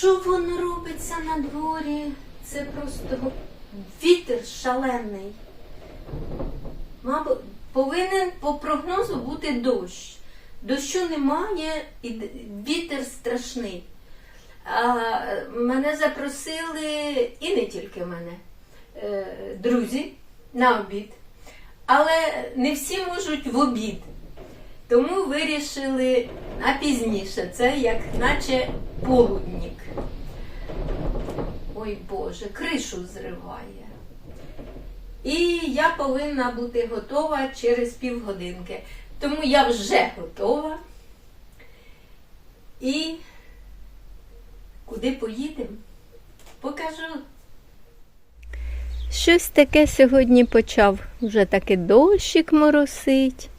Що воно робиться на дворі? Це просто вітер шалений. Мабуть, повинен по прогнозу бути дощ. Дощу немає і вітер страшний. А, мене запросили, і не тільки мене, е, друзі на обід. Але не всі можуть в обід. Тому вирішили на пізніше. Це як наче полудник. Ой Боже, кришу зриває. І я повинна бути готова через півгодинки. Тому я вже готова. І куди поїдемо? Покажу. Щось таке сьогодні почав. Вже таки дощик моросить.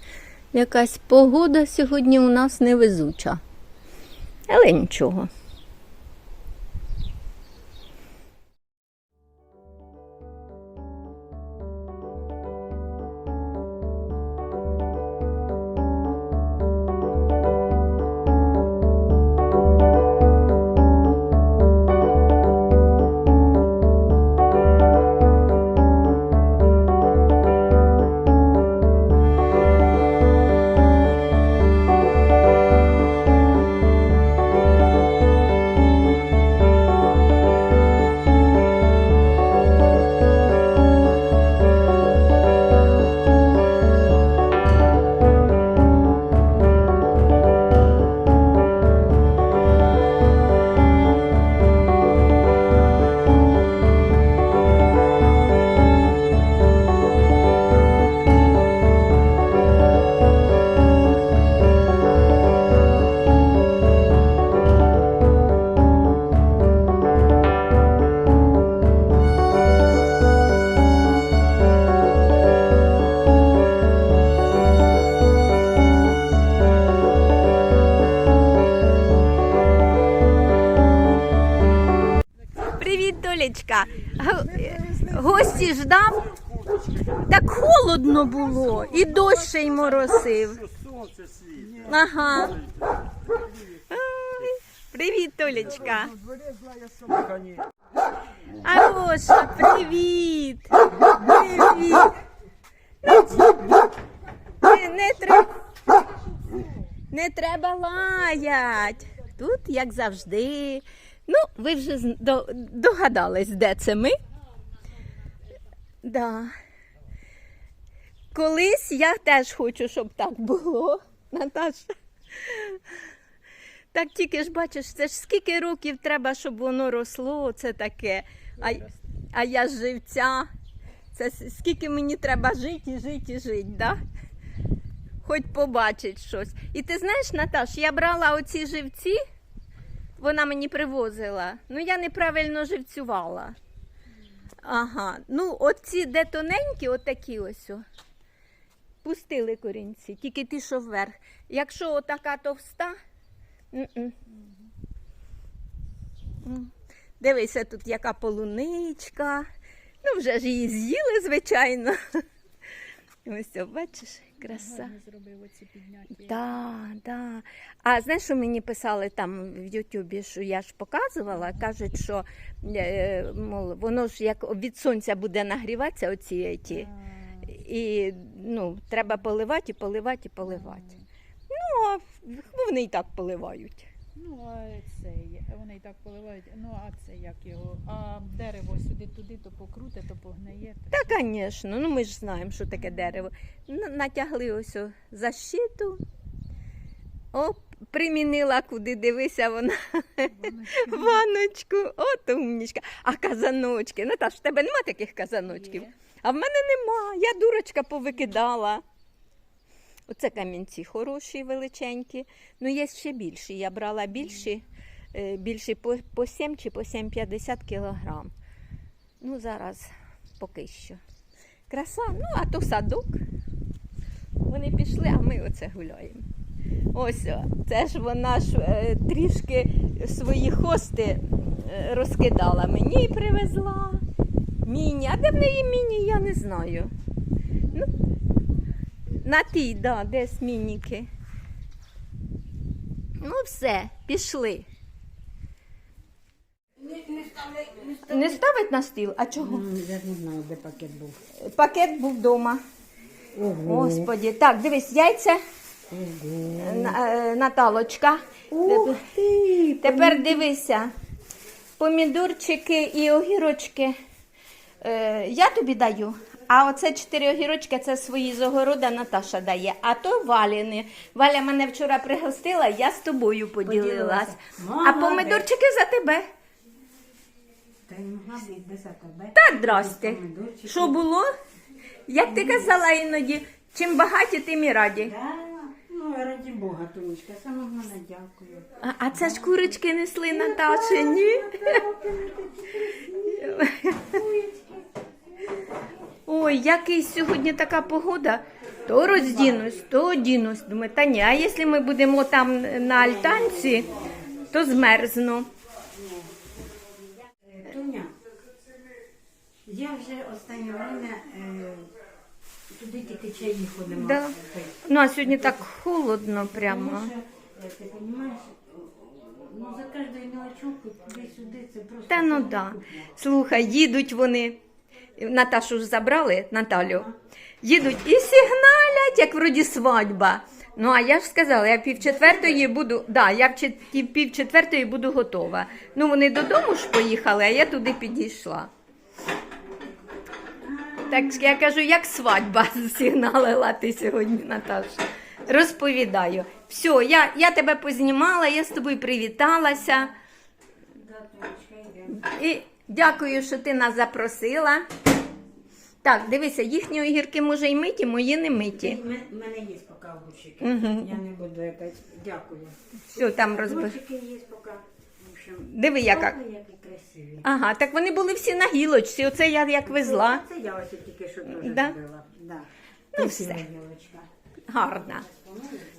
Якась погода сьогодні у нас невезуча. Але нічого. Холодно було, і дощ ще й моросив. Ага. Привіт, Толечка. Ароша, привіт. Привіт. Не, не, треба. Не треба лаять. Тут, як завжди. Ну, ви вже догадались, де це ми. Да. Колись я теж хочу, щоб так було, Наташа. Так тільки ж бачиш, це ж скільки років треба, щоб воно росло, це таке. А, а я живця. Це скільки мені треба жити і жити і жити, да? Хоч побачить щось. І ти знаєш, Наташ, я брала оці живці, вона мені привозила. Ну я неправильно живцювала. Ага. Ну, оці де тоненькі, отакі ось. Пустили корінці, тільки ті, що вверх. Якщо отака товста, м-м. Дивися, тут яка полуничка. Ну, вже ж її з'їли, звичайно. Ось, о, бачиш, краса. Зробив оці підняті. Да, да. А знаєш, що мені писали там в Ютубі, що я ж показувала, кажуть, що е, мол, воно ж як від сонця буде нагріватися, оці ті, і ну, треба поливати, і поливати, і поливати. Ну, а вони і так поливають. Ну, а цей, вони і так поливають. Ну, а це як його? А дерево сюди туди, то покруте, то погниє. то Та, звісно, ну ми ж знаємо, що таке дерево. Н- Натягли ось о защиту. О, примінила, куди дивися вона. воно Ваночку, от умнічка. А казаночки. Наташ, в тебе нема таких казаночків? є. А в мене нема. Я дурочка повикидала. Оце камінці хороші, величенькі. Ну, є ще більші. Я брала більші, е, більші по, по 7 чи по 7,50 кілограм. Ну, зараз поки що. Краса, ну, а то садок. Вони пішли, а ми оце гуляємо. Ось, це ж вона ж е, трішки свої хости е, розкидала мені привезла. Міні. А де в неї міні, я не знаю. Ну, на тій, да, десь мініки. Ну, все, пішли. Не ставить на стіл? А чого? Ну, Я не знаю, де пакет був. Пакет був вдома. Ого. Господі. Так, дивись, яйця. На- е, Наталочка. Ух ти! Тепер дивися. Помідорчики і огірочки. Е, я тобі даю. А оце чотири огірочки це свої з огорода Наташа дає. А то Валіни. Валя мене вчора пригостила, я з тобою поділилась. А Молодець. помидорчики за тебе. Та й могла б і без тебе. Та здрасте. Помидорчики. Що було? Як ти казала іноді, чим багаті, тим і раді. Да, ну раді Бога, Тонечка, саме головне дякую. А, а це ж курочки несли Наташі, ні? Ой, який сьогодні така погода. То роздінусь, то одінусь. Думаю, та ні, а якщо ми будемо там на альтанці, то змерзну. Тоня, я вже останнє время е, туди тільки чаї ходимо. Да. пити. Ну, а сьогодні так холодно прямо. Тому що, е, ти розумієш, ну за кожною мелочовкою туди-сюди це просто... Та ну да. Слухай, їдуть вони. Наташу ж забрали, Наталю. Їдуть і сигналять, як вроді свадьба. Ну, а я ж сказала, я пів четвертої буду, да, я в пів четвертої буду готова. Ну, вони додому ж поїхали, а я туди підійшла. Так я кажу, як свадьба сигналила ти сьогодні, Наташа. Розповідаю. Все, я, я тебе познімала, я з тобою привіталася. І дякую, що ти нас запросила. Так, дивися, їхні огірки може й миті, мої не миті. У мене- є поки огурчики. Мгм. Я не буду якась. Дякую. Все, там розбив. Огурчики є поки. В общем, Диви, яка. ой, які красиві. Ага, так вони були всі на гілочці. Оце я як везла. Це я ось тільки що теж Да? збила. Да. Ну, все. гілочка. Гарна.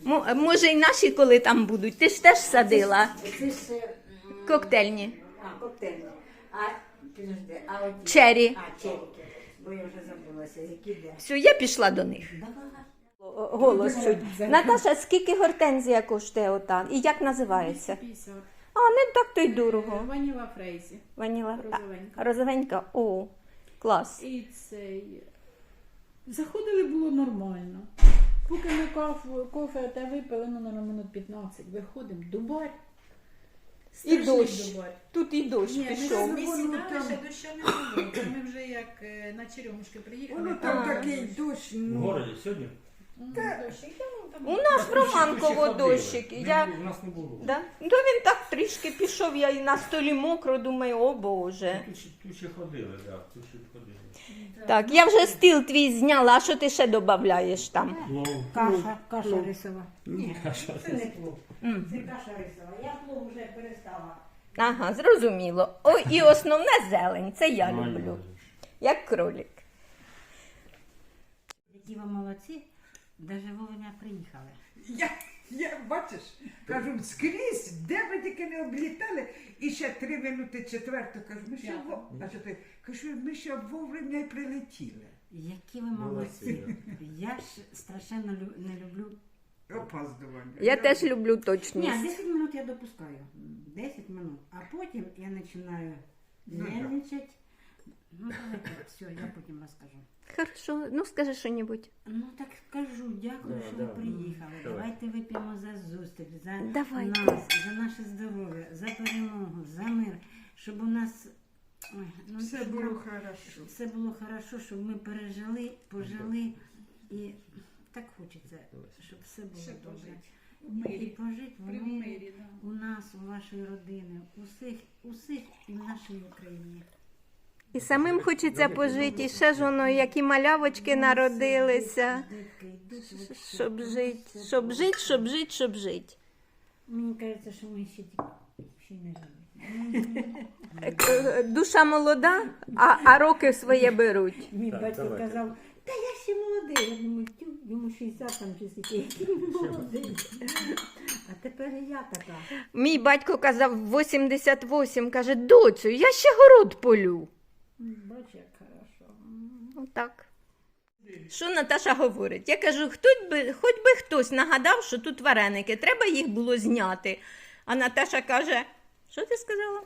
Мо- Може, і наші, коли там будуть. Ти ж теж садила Це ж е, м, коктейльні. а, коктейльні. А, підожди, а от Чері. А, черіки. Бо я вже забулася, які де. Все, я пішла до них. Давай. Голос чуть. Наташа, скільки гортензія коштує ота? І як називається? 250. А, не так то й дорого. Ваніла Фрейзі. Ваніла. Розовенька. Розовенька. О, клас. І цей. Заходили було нормально. Поки ми кофе, кофе те випили, ну, на минут 15. Виходимо, дубар. І Страшний дощ. дубар. Тут і дощ Ні, ми, пішов. ми сідали, ще доща не було. Це Ми вже як е, на Черемушки приїхали. Воно там такий дощ, В ну. городі сьогодні? У нас тучі Романково дощик. Я... У нас не було. Да? Ну він так трішки пішов, я і на столі мокро, думаю, о Боже. Тучі, тучі ходили, да, тучі ходили. Так, я вже стіл твій зняла, а що ти ще додаєш там? Каша, каша рисова. Ні, це не плов. Це каша рисова. Я плов вже перестала. Ага, зрозуміло. О, і основне зелень, це я люблю. Як кролик. Які ви молодці, навіть вовремя приїхали. Я, я бачиш, кажу, скрізь, де ви тільки не облітали, і ще три минути четверту, кажу, ми ще П'ята. во... а що ти? Кажу, ми ще вовремя й прилетіли. Які ви молодці. Я ж страшенно лю- не люблю. Опаздування. Я теж люблю Ні, точність. 10 минут я допускаю. 10 минут. А потім я починаю Ну, да. нервничати. Ну, давайте, все, я потім розкажу. Хорошо, ну скажи що-небудь. Ну так скажу, дякую, Да, що да. ви приїхали. Давай. Давайте вип'ємо за зустріч, за Давайте. нас, за наше здоров'я, за перемогу, за мир, щоб у нас ой, ну, Все щоб було нам хорошо. все було хорошо, щоб ми пережили, пожили і так хочеться, щоб все було Ще добре. пожити. В І мирі. пожити в При мирі, мирі, да. у нас, у вашої родини, усіх, усіх і в нашій Україні. І самим хочеться пожити, і ще ж воно, які малявочки народилися. Щоб жити, щоб жити, щоб жити, щоб жити. Мені кажеться, що ми ще ще не. Е, Душа молода, а, а роки своє беруть. Мій Так, батько давайте. казав, та я ще молодий. Я думаю, тю, йому 60 там чи скільки, який він молодий. А тепер і я така. Мій батько казав 88, каже, доцю, я ще город полю. Бач, як хорошо. Отак. Що Наташа говорить? Я кажу, хтось би, хоч би хтось нагадав, що тут вареники, треба їх було зняти. А Наташа каже, що ти сказала?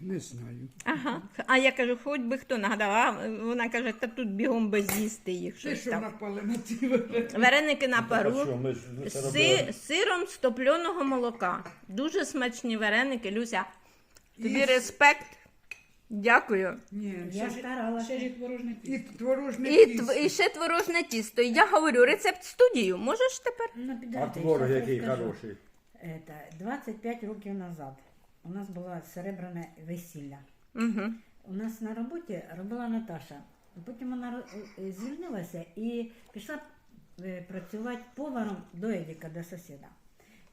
Не знаю. Ага. А я кажу, хоч би хто нагадав. А вона каже, та тут бігом без їсти їх Ти щось що там. напали на ці вареники? Вареники на пару. що, ми ж це З робили? сиром з топленого молока. Дуже смачні вареники, Люся. Тобі І- респект. Дякую. Ні, Я ще ж- старалася. Ще творожний і творожне І, тв- і ще творожне тісто. Я говорю, рецепт студію. Можеш тепер? Ну, А підожди, творог щас який розкажу. хороший. Это, 25 років назад у нас було серебряне весілля. Угу. У нас на роботі робила Наташа. Потім вона ро- е, звільнилася і пішла е, працювати поваром до Едіка, до сусіда.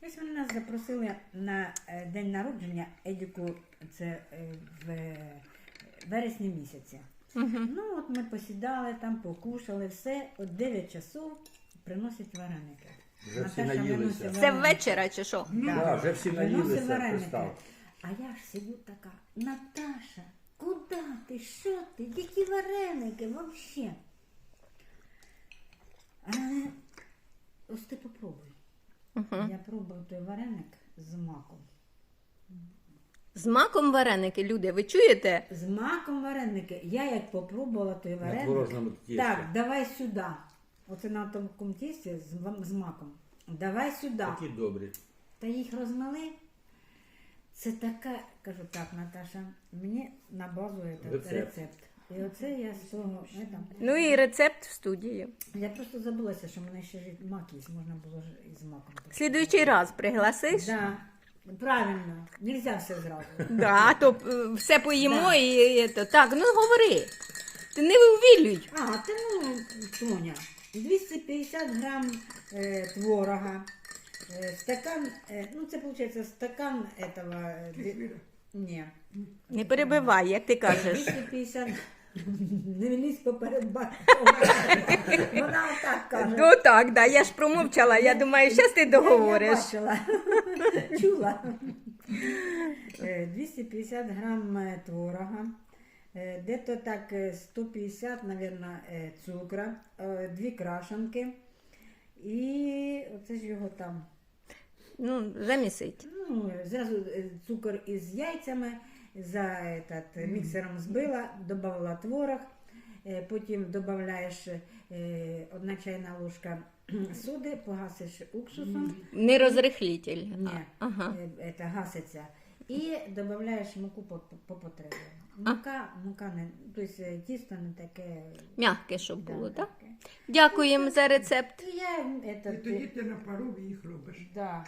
Ось вони нас запросили на е, день народження Едіку, це е, в вересні місяці. Угу. Ну, от ми посідали там, покушали, все. От 9 часов приносять вареники. Вже всі Наташа наїлися. Це ввечері чи що? Ну, Да, вже всі Виносить наїлися, вареники. пристав. А я ж сидю така, Наташа, куди ти? Що ти? Які вареники вообще? А ось ти попробуй. Угу. Я пробую той вареник з маком. З маком вареники, люди, ви чуєте? З маком вареники. Я як попробувала той На вареник. творожному тісті. Так, давай сюди. Оце на тому тісті з, з маком. Давай сюди. Такі добрі. Та їх розмили. Це така, кажу так, Наташа, мені на базу этот Рецепт. рецепт. І оце я з того. Ну і рецепт в студії. Я просто забулася, що в мене ще ж мак є, можна було ж із маком. Слідуючий раз пригласиш? Да, правильно, нельзя все зразу. Да, то е, все поїмо і, і то. Так, ну говори. Ти не увілюй. А, ти ну, Тоня, 250 грам е, творога, е, стакан, е, ну це виходить стакан этого, е, ні, Не перебивай, як ти кажеш. 250 не лізь поперед батьком. Вона отак каже. Ну так, да, я ж промовчала, я думаю, зараз ти договориш. Я бачила. Чула. Е, 250 грам е, творога. е, Де-то так е, 150, наверное, е, цукра, е, дві крашенки. І оце ж його там. Ну, замісить. Ну, зразу е, цукор із яйцями, за этот, е, міксером збила, додавала творог, е, потім додаєш е, одна чайна ложка соди, погасиш уксусом. Не розрихлітель. Ні, Ага. це гаситься. І додаєш муку по, по потребі. Мука, мука не, тобто тісто не таке. М'яке, щоб да, було, так? таке. Дякуємо за рецепт. І я І тоді ти на пару їх робиш. да,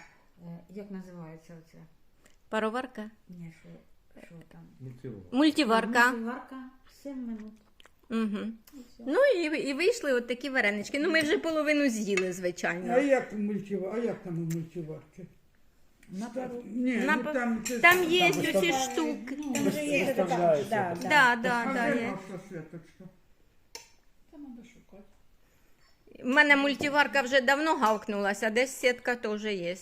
як називається оце? Пароварка. Ні, що, що там? Мультивар. Мультиварка. Мультиварка 7 минут. Угу. Ну і, і вийшли от такі варенички. Ну ми вже половину з'їли, А звичайно. як мультива, а як там у мультиварки? На. Ні, ну па- там це Там є Там оці вистав- штуки. Ну, Вис- вже є така, виставляється. да, да. Да, да, да, є. наша треба шукати. У мене мультиварка вже давно гавкнулася, десь сітка теж є.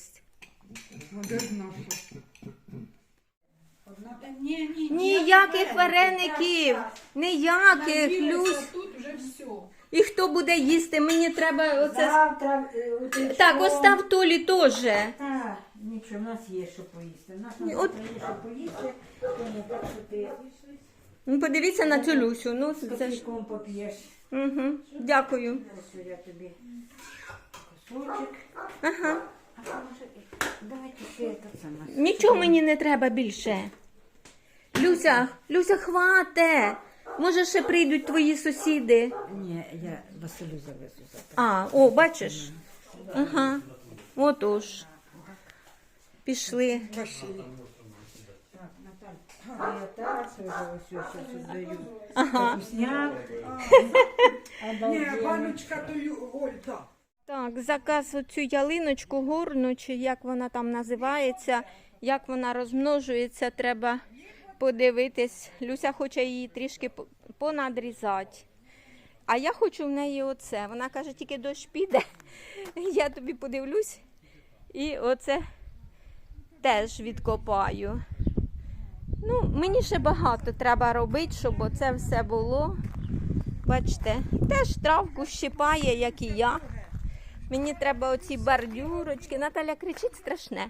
А де наша? Ні, ні, Ніяких вареників, ніяких, Люсь. Тут вже все. І хто буде їсти? Мені треба оце. Завтра е, Так, остав Толі теж. Так, нічого, в нас є що поїсти. У нас Ні, от- завтра є що поїсти, тому так що ти Ну, подивіться на цю Люсю. Ну, це ж. поп'єш. Угу. Дякую. Ось я тобі кусочок. Ага. А може, давайте ще це саме. Нічого мені не треба більше. Люся, Люся, хвате. Може, ще прийдуть твої сусіди. Ні, я Василю завезу завтра. А, о, бачиш? Ага. Отож. Пішли. Так, Наталь, я. Ага. Вкусняк. Ні, баночка то ю- Ольта. Так, заказ оцю ялиночку горну, чи як вона там називається, як вона розмножується, треба подивитись. Люся хоче її трішки понадрізати. А я хочу в неї оце. Вона каже, тільки дощ піде. Я тобі подивлюсь. І оце теж відкопаю. Ну, мені ще багато треба робити, щоб оце все було. Бачите, теж травку щипає, як і я. Мені треба оці бордюрочки. Наталя кричить страшне.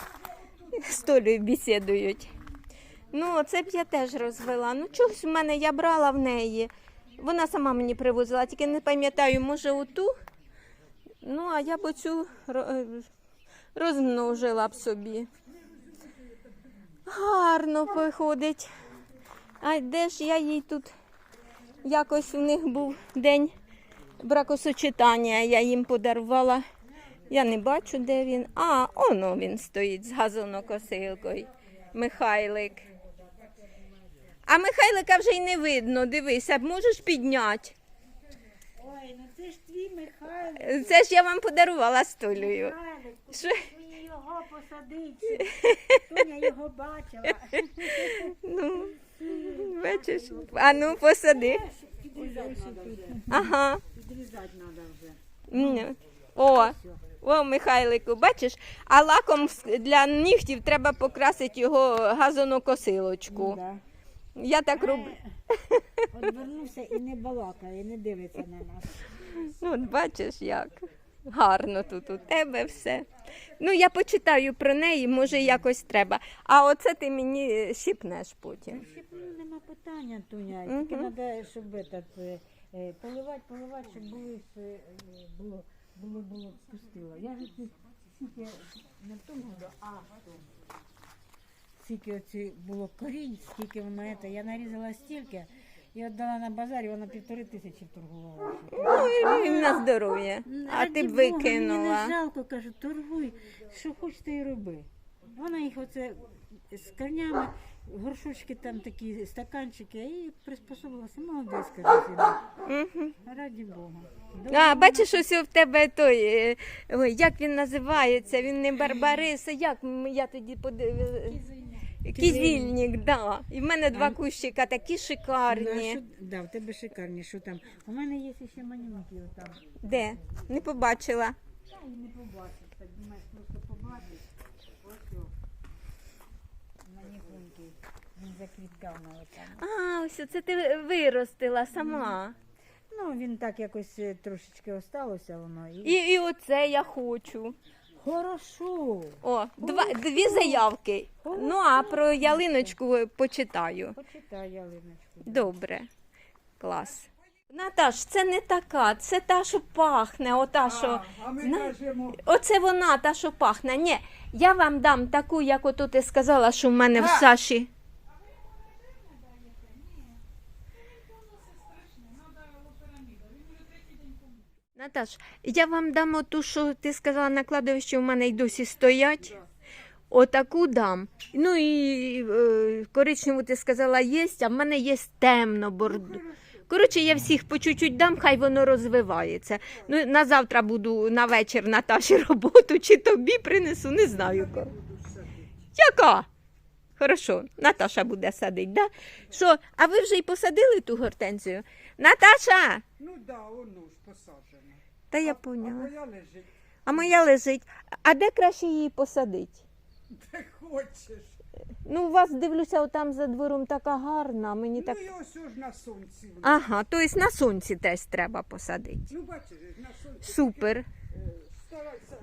З Толею. Ну, це б я теж розвела. Ну, чогось в мене я брала в неї. Вона сама мені привозила, тільки не пам'ятаю, може, оту. Ну, а я б оцю е, розмножила б собі. Гарно виходить. А де ж я їй тут? Якось у них був день бракосочетання, я їм подарувала. Я не бачу, де він. А, оно він стоїть з газонокосилкою. Михайлик. А Михайлика вже й не видно. Дивися, можеш підняти. Ой, ну це ж твій Михайло. Це ж я вам подарувала столею. Михайлик, Що? ви його посадити. Тоня його бачила. Ну, бачиш. А ну посади. Ага. Підрізати треба вже. М, О, о, Михайлику, бачиш, а лаком для нігтів треба покрасити його газонокосилочку. Да. Я так роблю. Одвернувся і не балакає, не дивиться на нас. Ну, от бачиш, як гарно тут у тебе все. Ну, я почитаю про неї, може, якось треба. А оце ти мені щіпнеш потім. Ще ну, нема питання. Мгм. Тільки треба, щоб этот, е, е, поливати, поливати, щоб були, е, е, було, було, було пустило. Я ж не в тому а в тому. Скільки оці було корінь, скільки воно це. Я нарізала стільки і віддала на базарі, вона півтори тисячі торгувала. Ну, і на здоров'я. А ти б Бога, Мені не жалко, кажу, торгуй, що хочеш, ти і роби. Вона їх оце з корнями, горшочки там такі, стаканчики, і приспособила сама молодець, кажу, Зіна. Раді Бога. А, бачиш, ось в тебе той, е, ой, як він називається? Він не Барбариса, як я тоді подивилася. Кізільник, да. І в мене два кущика такі Ну, шикарні. що- да, в тебе шикарні, що там. У мене є ще манюнки там. Де? Не побачила. Та і не побачиш, так думаєш, просто побачиш. Ось о. Манюнки. Він заквіткав на там. А, ось це ти виростила сама. Ну, він так якось е, трошечки осталося воно. І... І, і оце я хочу. Хорошо. О, два, дві заявки. Ну, а про ялиночку почитаю. Почитай, ялиночку. Добре. Клас. Наташ, це не така, це та, що пахне, ота, що. А ми На- кажемо, Оце вона, та, що пахне. Ні, я вам дам таку, як ото ти сказала, що в мене в Саші. Наташ, я вам дам оту, що ти сказала на кладовищі, у мене й досі стоять. Отаку дам. Ну і е, коричневу ти сказала є, а в мене є темно бордо. Коротше, я всіх по чуть-чуть дам, хай воно розвивається. Ну, на завтра буду на вечір Наташі роботу, чи тобі принесу, не знаю. Яка? Хорошо, Наташа буде садити, да? Що, а ви вже й посадили ту гортензію? Наташа! ну да, воно ж посаджено. Та я А поняла. моя лежить, А моя лежить. А де краще її посадити? де хочеш. Ну, у вас дивлюся, там за двором така гарна. Мені так. Ну і ось ж на сонці. воно. Ага, тобто на сонці теж треба посадити. Ну бачиш, на сонці. Супер. Е, Старайся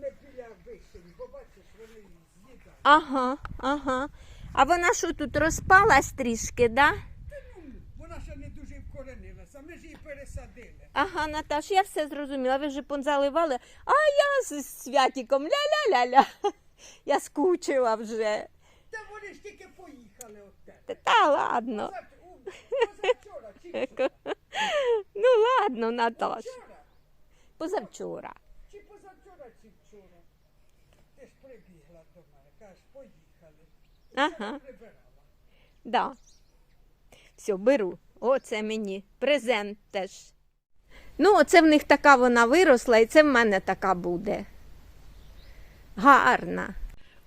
не біля вишень, бо бачиш, вони з'їдають. Ага, ага. А вона що тут розпалась трішки, да? Ну, вона ще не дуже вкоренилася, ми ж її пересадили. Ага, Наташ, я все зрозуміла. Ви вже понзаливали, а я з Святіком ля-ля-ля-ля. Я скучила вже. Та вони ж тільки поїхали от тебе. Та ладно. Позав- Позавчора? Ну ладно, Наташ. Позавчора. Чи позавчора, чи вчора? Ти ж прибігла до мене, кажеш, поїхали. Ага. Прибирала. Да. Все, беру. Оце мені. Презент теж. Ну, оце в них така вона виросла, і це в мене така буде. Гарна.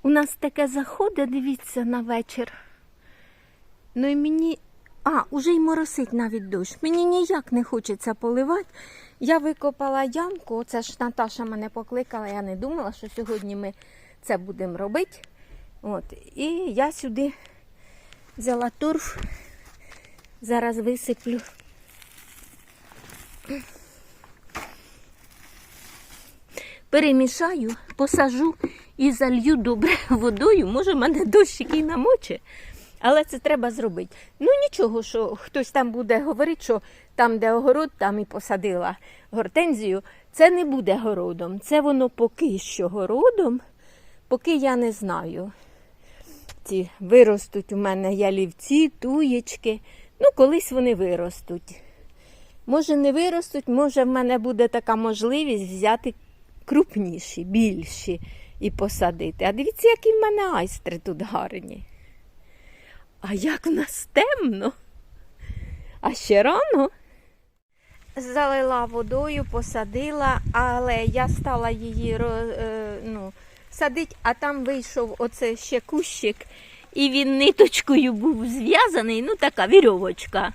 У нас таке заходить, дивіться, на вечір. Ну і мені. А, уже й моросить навіть дощ. Мені ніяк не хочеться поливати. Я викопала ямку, оце ж Наташа мене покликала, я не думала, що сьогодні ми це будемо робити. От. І я сюди взяла торф. Зараз висиплю. Перемішаю, посажу і залью добре водою. Може, мене дощик і намоче, але це треба зробити. Ну нічого, що хтось там буде говорити, що там, де огород, там і посадила гортензію. Це не буде городом. Це воно поки що городом, поки я не знаю. Ці виростуть у мене ялівці, туєчки. Ну, колись вони виростуть. Може, не виростуть, може, в мене буде така можливість взяти крупніші, більші і посадити. А дивіться, які в мене айстри тут гарні. А як в нас темно. А ще рано. Залила водою, посадила, але я стала її е, ну, садити, а там вийшов оце ще кущик, і він ниточкою був зв'язаний, ну така вірьовочка.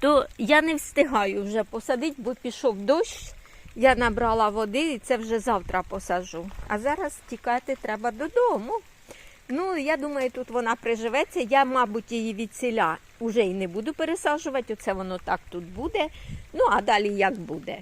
То я не встигаю вже посадити, бо пішов дощ. Я набрала води і це вже завтра посажу. А зараз тікати треба додому. Ну, я думаю, тут вона приживеться. Я, мабуть, її від селя вже й не буду пересаджувати. Оце воно так тут буде. Ну, а далі як буде.